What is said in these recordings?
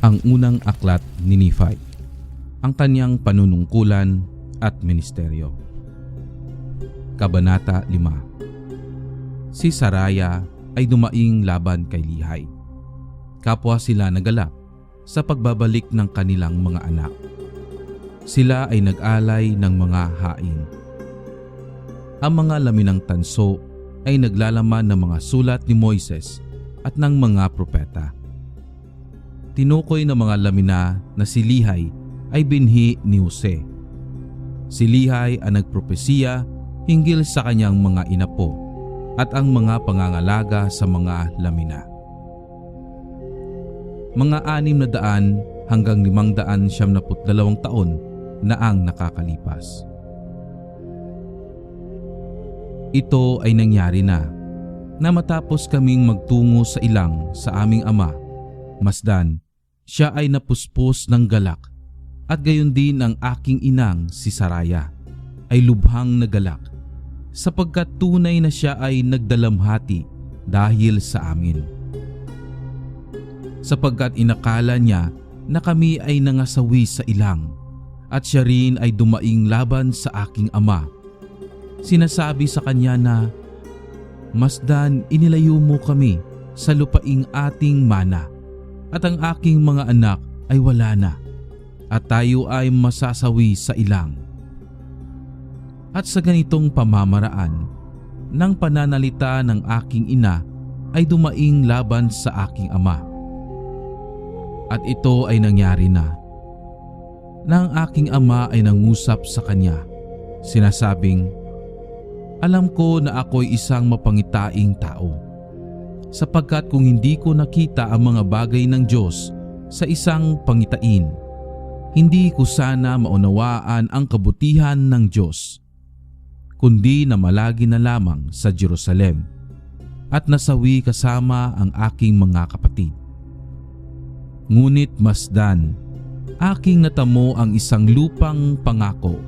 ang unang aklat ni Nephi, ang kanyang panunungkulan at ministeryo. Kabanata 5 Si Saraya ay dumaing laban kay Lihay. Kapwa sila nagalak sa pagbabalik ng kanilang mga anak. Sila ay nag-alay ng mga hain. Ang mga laminang tanso ay naglalaman ng mga sulat ni Moises at ng mga propeta tinukoy ng mga lamina na si Lihay ay binhi ni Jose. Si Lihay ang nagpropesiya hinggil sa kanyang mga inapo at ang mga pangangalaga sa mga lamina. Mga anim na daan hanggang limang daan siyam na dalawang taon na ang nakakalipas. Ito ay nangyari na na matapos kaming magtungo sa ilang sa aming ama, Masdan, siya ay napuspos ng galak at gayon din ang aking inang si Saraya ay lubhang nagalak sapagkat tunay na siya ay nagdalamhati dahil sa amin. Sapagkat inakala niya na kami ay nangasawi sa ilang at siya rin ay dumaing laban sa aking ama. Sinasabi sa kanya na, Masdan inilayo mo kami sa lupaing ating mana at ang aking mga anak ay wala na at tayo ay masasawi sa ilang. At sa ganitong pamamaraan, ng pananalita ng aking ina ay dumaing laban sa aking ama. At ito ay nangyari na. Nang aking ama ay nangusap sa kanya, sinasabing, Alam ko na ako'y isang mapangitaing tao sapagkat kung hindi ko nakita ang mga bagay ng Diyos sa isang pangitain, hindi ko sana maunawaan ang kabutihan ng Diyos, kundi na malagi na lamang sa Jerusalem at nasawi kasama ang aking mga kapatid. Ngunit masdan, aking natamo ang isang lupang pangako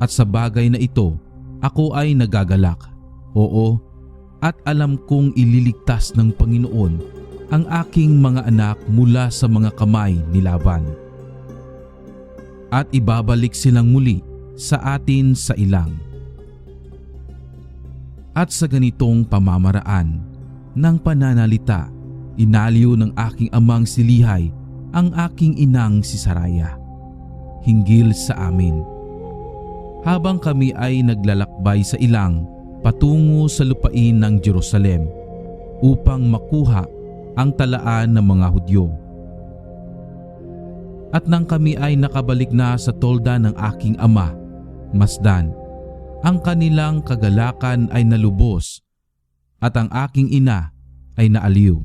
at sa bagay na ito, ako ay nagagalak. Oo, at alam kong ililigtas ng Panginoon ang aking mga anak mula sa mga kamay ni Laban. At ibabalik silang muli sa atin sa ilang. At sa ganitong pamamaraan ng pananalita, inaliw ng aking amang si Lihay ang aking inang si Saraya. Hinggil sa amin. Habang kami ay naglalakbay sa ilang, patungo sa lupain ng Jerusalem upang makuha ang talaan ng mga Hudyo. At nang kami ay nakabalik na sa tolda ng aking ama, Masdan, ang kanilang kagalakan ay nalubos at ang aking ina ay naaliw.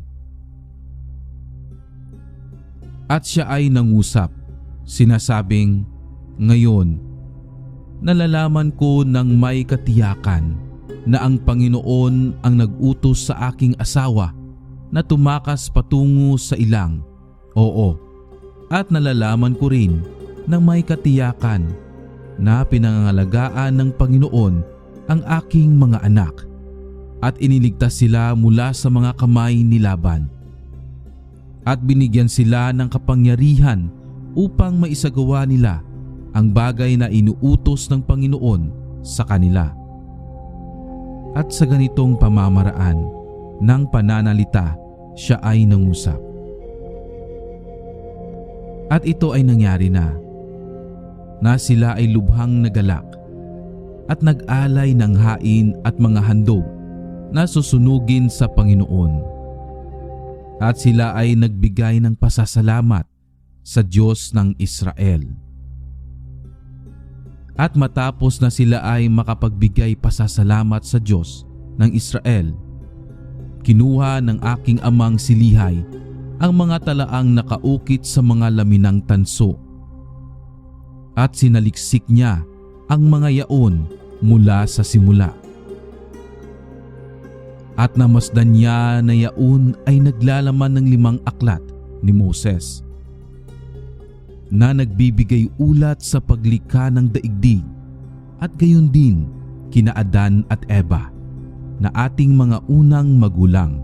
At siya ay nangusap, sinasabing, Ngayon, nalalaman ko ng may katiyakan na ang Panginoon ang nag-utos sa aking asawa na tumakas patungo sa ilang. Oo, at nalalaman ko rin na may katiyakan na pinangangalagaan ng Panginoon ang aking mga anak at iniligtas sila mula sa mga kamay ni Laban. At binigyan sila ng kapangyarihan upang maisagawa nila ang bagay na inuutos ng Panginoon sa kanila at sa ganitong pamamaraan ng pananalita siya ay nangusap. At ito ay nangyari na, na sila ay lubhang nagalak at nag-alay ng hain at mga handog na susunugin sa Panginoon. At sila ay nagbigay ng pasasalamat sa Diyos ng Israel. At matapos na sila ay makapagbigay pasasalamat sa Diyos ng Israel, kinuha ng aking amang silihay ang mga talaang nakaukit sa mga laminang tanso. At sinaliksik niya ang mga yaon mula sa simula. At namasdan niya na yaon ay naglalaman ng limang aklat ni Moses na nagbibigay ulat sa paglikha ng daigdig at gayon din kina Adan at Eva na ating mga unang magulang.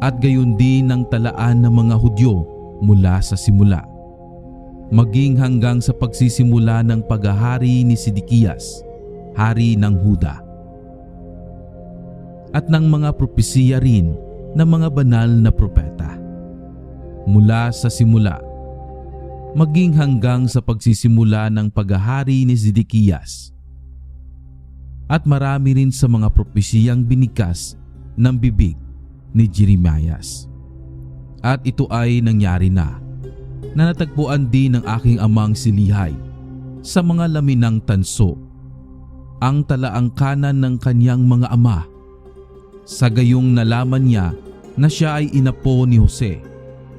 At gayon din ang talaan ng mga Hudyo mula sa simula. Maging hanggang sa pagsisimula ng paghahari ni Sidikiyas, hari ng Huda. At ng mga propesiya rin ng mga banal na propeta. Mula sa simula, maging hanggang sa pagsisimula ng paghahari ni Sidikiyas. At marami rin sa mga propesiyang binikas ng bibig ni Jeremias. At ito ay nangyari na na natagpuan din ng aking amang si Lihay sa mga laminang tanso ang talaang kanan ng kanyang mga ama. Sa gayong nalaman niya na siya ay inapo ni Jose.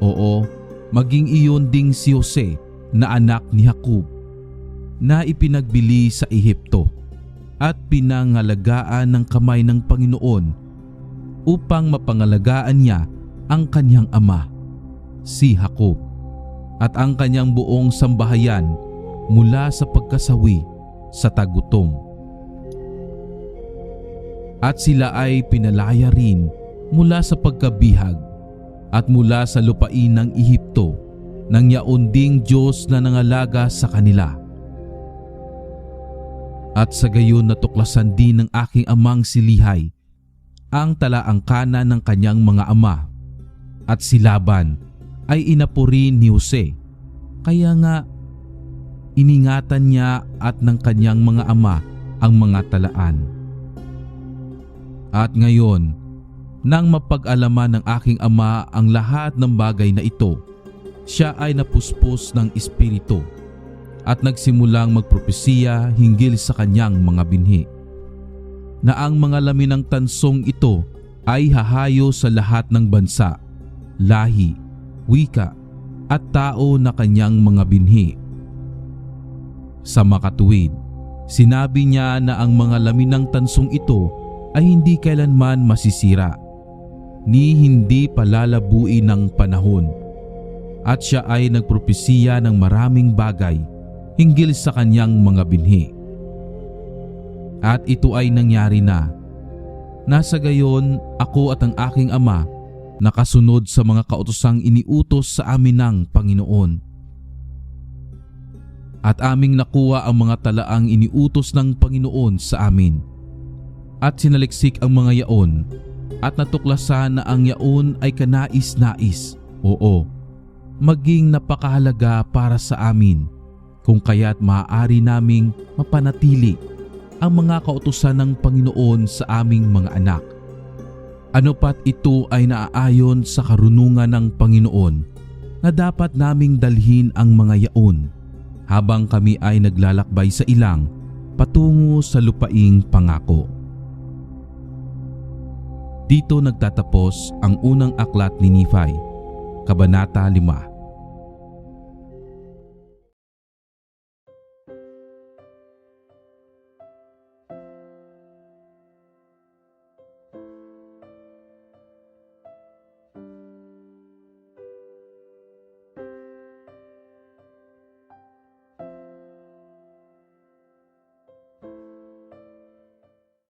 Oo, maging iyon ding si Jose na anak ni Jacob na ipinagbili sa Ehipto at pinangalagaan ng kamay ng Panginoon upang mapangalagaan niya ang kanyang ama, si Jacob, at ang kanyang buong sambahayan mula sa pagkasawi sa tagutom. At sila ay pinalaya rin mula sa pagkabihag at mula sa lupain ng Ehipto ng yaunding Diyos na nangalaga sa kanila. At sa gayon natuklasan din ng aking amang si Lihay ang talaang kanan ng kanyang mga ama at si Laban ay inapuri ni Jose. Kaya nga iningatan niya at ng kanyang mga ama ang mga talaan. At ngayon, nang mapag-alaman ng aking ama ang lahat ng bagay na ito, siya ay napuspos ng espiritu at nagsimulang magpropesiya hinggil sa kanyang mga binhi. Na ang mga lamin ng tansong ito ay hahayo sa lahat ng bansa, lahi, wika at tao na kanyang mga binhi. Sa makatuwid, sinabi niya na ang mga lamin ng tansong ito ay hindi kailanman masisira ni hindi palalabuin ng panahon. At siya ay nagpropesiya ng maraming bagay hinggil sa kanyang mga binhi. At ito ay nangyari na. Nasa gayon ako at ang aking ama nakasunod sa mga kautosang iniutos sa amin ng Panginoon. At aming nakuha ang mga talaang iniutos ng Panginoon sa amin. At sinaliksik ang mga yaon at natuklasan na ang yaon ay kanais-nais. Oo, maging napakahalaga para sa amin kung kaya't maaari naming mapanatili ang mga kautusan ng Panginoon sa aming mga anak. Ano pat ito ay naaayon sa karunungan ng Panginoon na dapat naming dalhin ang mga yaon habang kami ay naglalakbay sa ilang patungo sa lupaing pangako. Dito nagtatapos ang unang aklat ni Nephi, Kabanata 5.